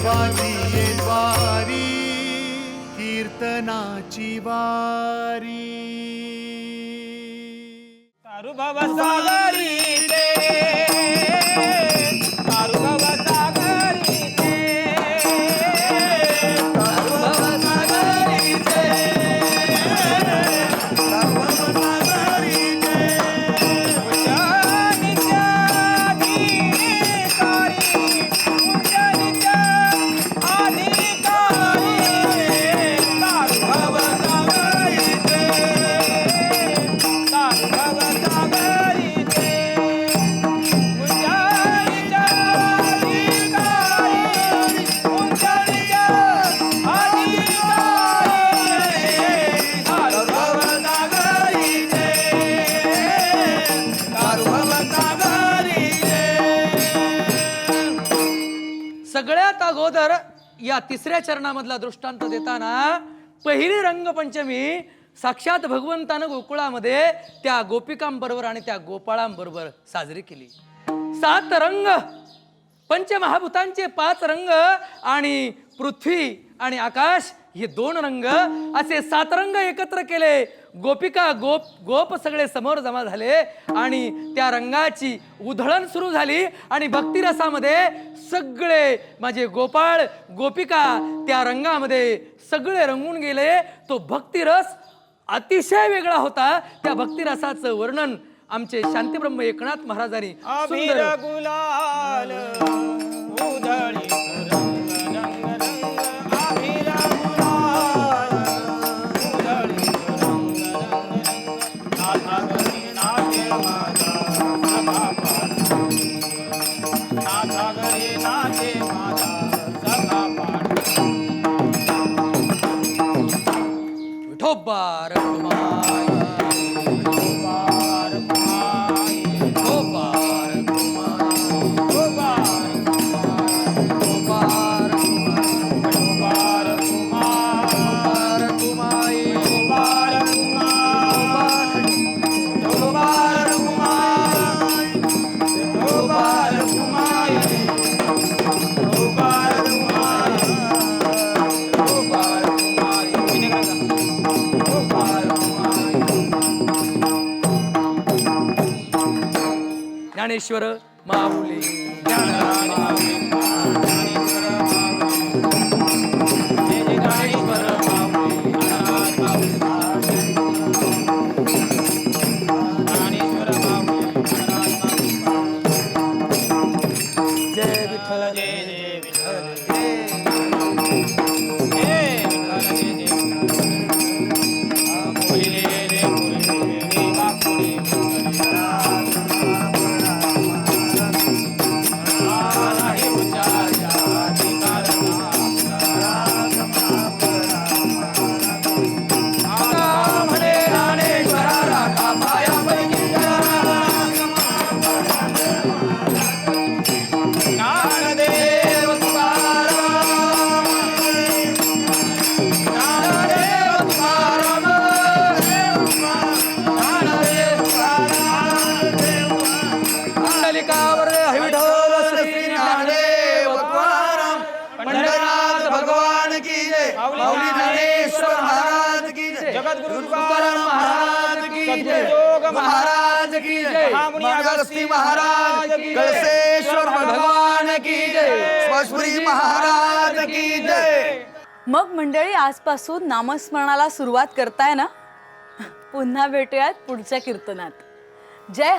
देवाची वारी कीर्तनाची वारी. तारू बाबा सागरी अगोदर या तिसऱ्या चरणामधला दृष्टांत देताना पहिली रंगपंचमी साक्षात भगवंतानं गोकुळामध्ये त्या गोपिकांबरोबर आणि त्या गोपाळांबरोबर साजरी केली. सात रंग पंचमहाभूतांचे पाच रंग आणि पृथ्वी आणि आकाश हे दोन रंग असे सात रंग एकत्र केले. गोपिका गोप गोप सगळे समोर जमा झाले आणि त्या रंगाची उधळण सुरू झाली आणि भक्तिरसामध्ये सगळे माझे गोपाळ गोपिका त्या रंगामध्ये सगळे रंगून गेले. तो भक्तिरस अतिशय वेगळा होता. त्या भक्तिरसाचं वर्णन आमचे शांतीब्रह्म एकनाथ महाराजांनी பாரதமாய். ज्ञानेश्वर माऊली. जय विठ्ठल जय विठ्ठल की जय। माऊली ज्ञानेश्वर महाराज की जय। जगद्गुरु तुकाराम महाराज की जय। महाराज की जय। महामुनी अगस्ती महाराज की जय। कळसेश्वर भगवान की जय। स्वस्पुरी महाराज की जय। मग मंडळी आजपासून नामस्मरणाला सुरुवात करताय ना? पुन्हा भेटूयात पुढच्या कीर्तनात. जय